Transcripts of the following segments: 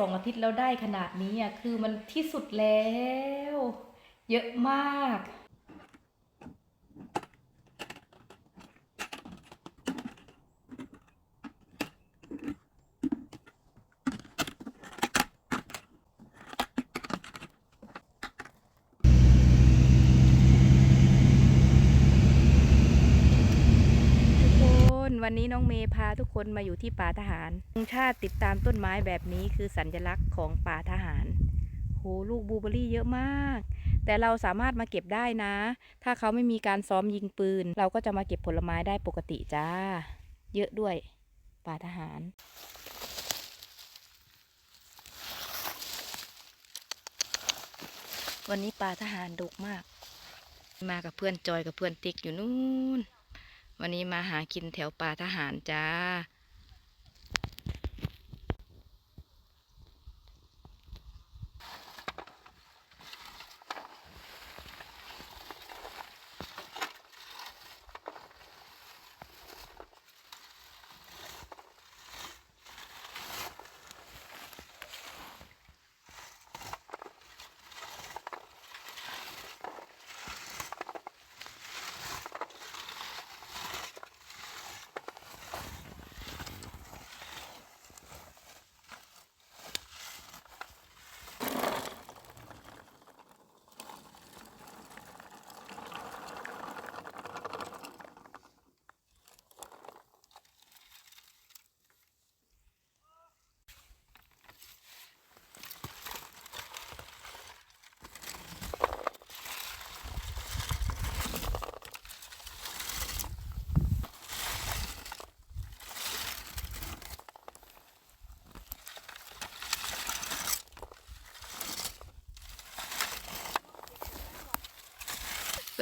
สองอาทิตย์แล้วได้ขนาดนี้อะคือมันที่สุดแล้ว เยอะมาก ทุกคน วันนี้น้องเมย์พาทุกคนมาอยู่ที่ป่าทหารธงชาติติดตามต้นไม้แบบนี้คือสัญลักษณ์ของป่าทหาร โหลูกบูเบอรรี่เยอะมาก แต่เราสามารถมาเก็บได้นะ ถ้าเขาไม่มีการซ้อมยิงปืน เราก็จะมาเก็บผลไม้ได้ปกติจ้า เยอะด้วย ป่าทหารวันนี้ป่าทหารดุมาก มากับเพื่อนจอยกับเพื่อนติ๊กอยู่นู่น วันนี้มาหากินแถวป่าทหารจ้า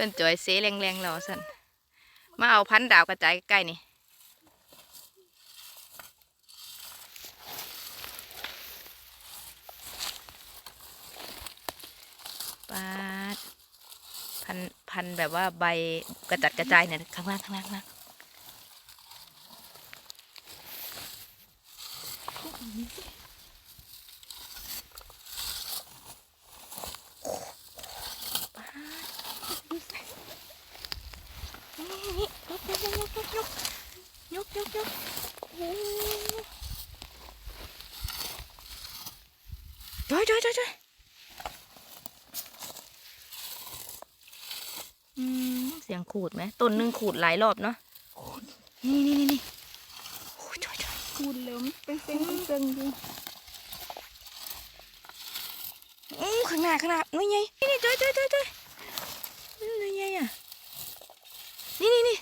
พื่อนจอยเซแรงๆรอสันมาเอาพันดาวกระจายใกล้ๆนี่ปาดพันพันแบบว่าใบกระจัดกระจายเนี่ยข้างล่างข้างล่างข้า จอยจอยจอยจอยอืมเสียงขูดไหมต้นหนึ่งขูดหลายรอบเนาะนี่นี่นี่นี่โอ้ยจ้อยจ้อยคูณแล้วมันเป็นเส้นเป็นเส้นอยู่อู้ข้างหน้าข้างหน้านี่ไงนี่นี่จ้อยจ้อยจ้อยจ้อยนี่ไงอะนี่นี่นี่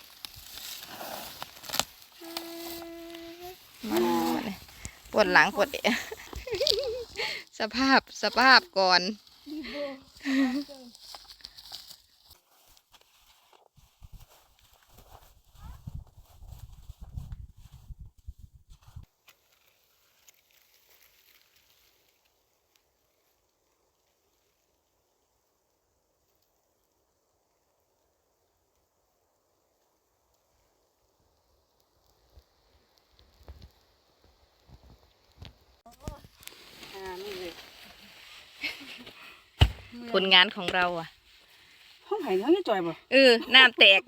มาเลยปวดหลังปวดเอว สภาพสภาพก่อน ดีโบ อ่านี่เลย ผลงานของเราอะห้องไผ่ห้องยี่จ่อยบ่เออน้ำแตก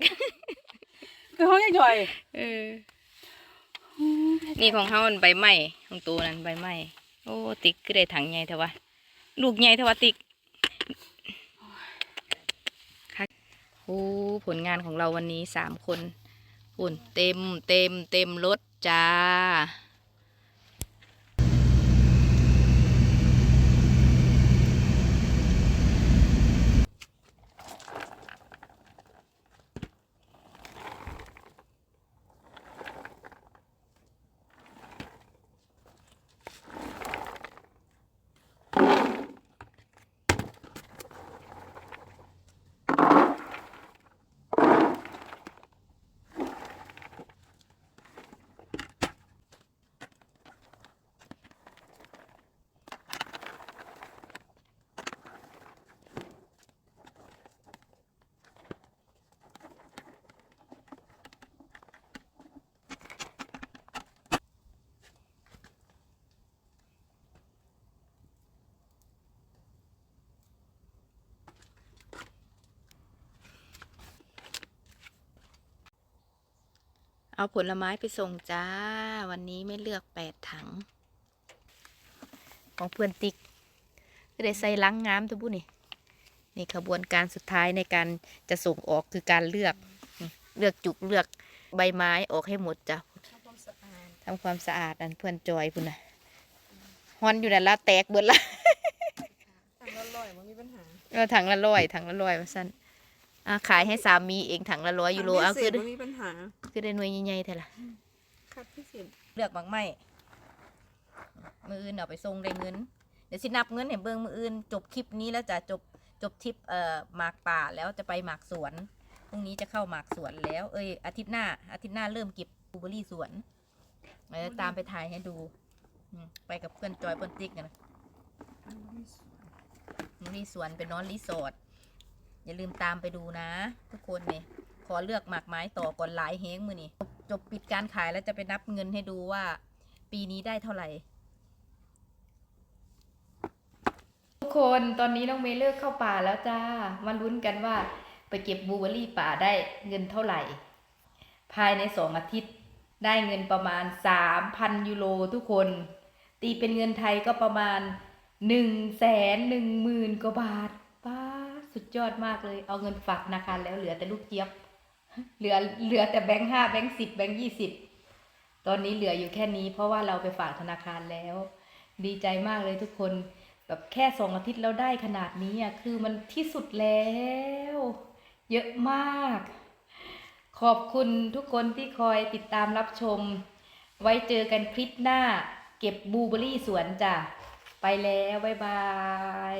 คือห้องยี่จ่อยเออนี่ของเขามันใบไม้ของตูนั่นใบไม้โอ้ติ๊กก็ได้ถังใหญ่เถอะวะลูกใหญ่เถอะวะติ๊กค่ะโอ้ผลงานของเราวันนี้สามคนอุ่นเต็มเต็มเต็มรถจ้า เอาผลไม้ไปส่งจ้า วันนี้ไม่เลือกแปดถัง ของเพื่อนติ๊กก็ได้ใส่ลังงามทุกบุนี่นี่ขบวนการสุดท้ายในการจะส่งออกคือการเลือกนี่เลือกจุกเลือกใบไม้ออกให้หมดจ้ะความสะอาดทำความสะอาดอันเพื่อนจอยพุ่นนะฮอนอยู่นั่นละแตกเบิดละทำอร่อยมันมีปัญหาเออถังละร้อยถังละร้อยมาสั้น อะขายให้สามีเองถังละร้อยยูโรเอาคือมันมีปัญหา คือได้หน่วยใหญ่ๆเท่าล่ะคัดพิเศษเลือกบางไม่มืออื่นเอาไปส่งได้เงิน เดี๋ยวสินับเงินเห็นเบิ่งมืออื่น จบคลิปนี้แล้วจะจบจบทริปเอ่อหมากป่าแล้วจะไปหมากสวนพรุ่งนี้จะเข้าหมากสวนแล้ว เอ้ยอาทิตย์หน้า อาทิตย์หน้าเริ่มเก็บบลูเบอร์รี่สวนเดี๋ยวตามไปถ่ายให้ดูอืมไปกับเพื่อนจอยเพื่อนติ๊กกันนะรีสวนเป็นนอนรีสอร์ท อย่าลืมตามไปดูนะ ทุกคนเนี่ยขอเลือกหมากไม้ต่อก่อนหลายเฮงมือนี่จบปิดการขายแล้วจะไปนับเงินให้ดูว่า ปีนี้ได้เท่าไหร่ทุกคนตอนนี้น้องเมย์เลิกเข้าป่าแล้วจ้ามาลุ้นกันว่า ไปเก็บบูเบอร์รี่ป่าได้เงินเท่าไหร่ ภายในสองอาทิตย์ได้เงินประมาณสามพันยูโรทุกคน ตีเป็นเงินไทยก็ประมาณหนึ่งแสนหนึ่งหมื่นกว่าบาท สุดยอดมากเลย เอาเงินฝากธนาคารแล้วเหลือแต่ลูกเจี๊ยบ เหลือเหลือแต่แบงค์ห้าแบงค์สิบแบงค์ยี่สิบตอนนี้เหลืออยู่แค่นี้ เพราะว่าเราไปฝากธนาคารแล้ว ดีใจมากเลยทุกคน แบบแค่สองอาทิตย์เราได้ขนาดนี้อะคือมันที่สุดแล้ว เยอะมาก ขอบคุณทุกคนที่คอยติดตามรับชม ไว้เจอกันคลิปหน้า เก็บบลูเบอร์รี่สวนจ้ะไปแล้ว บ๊ายบาย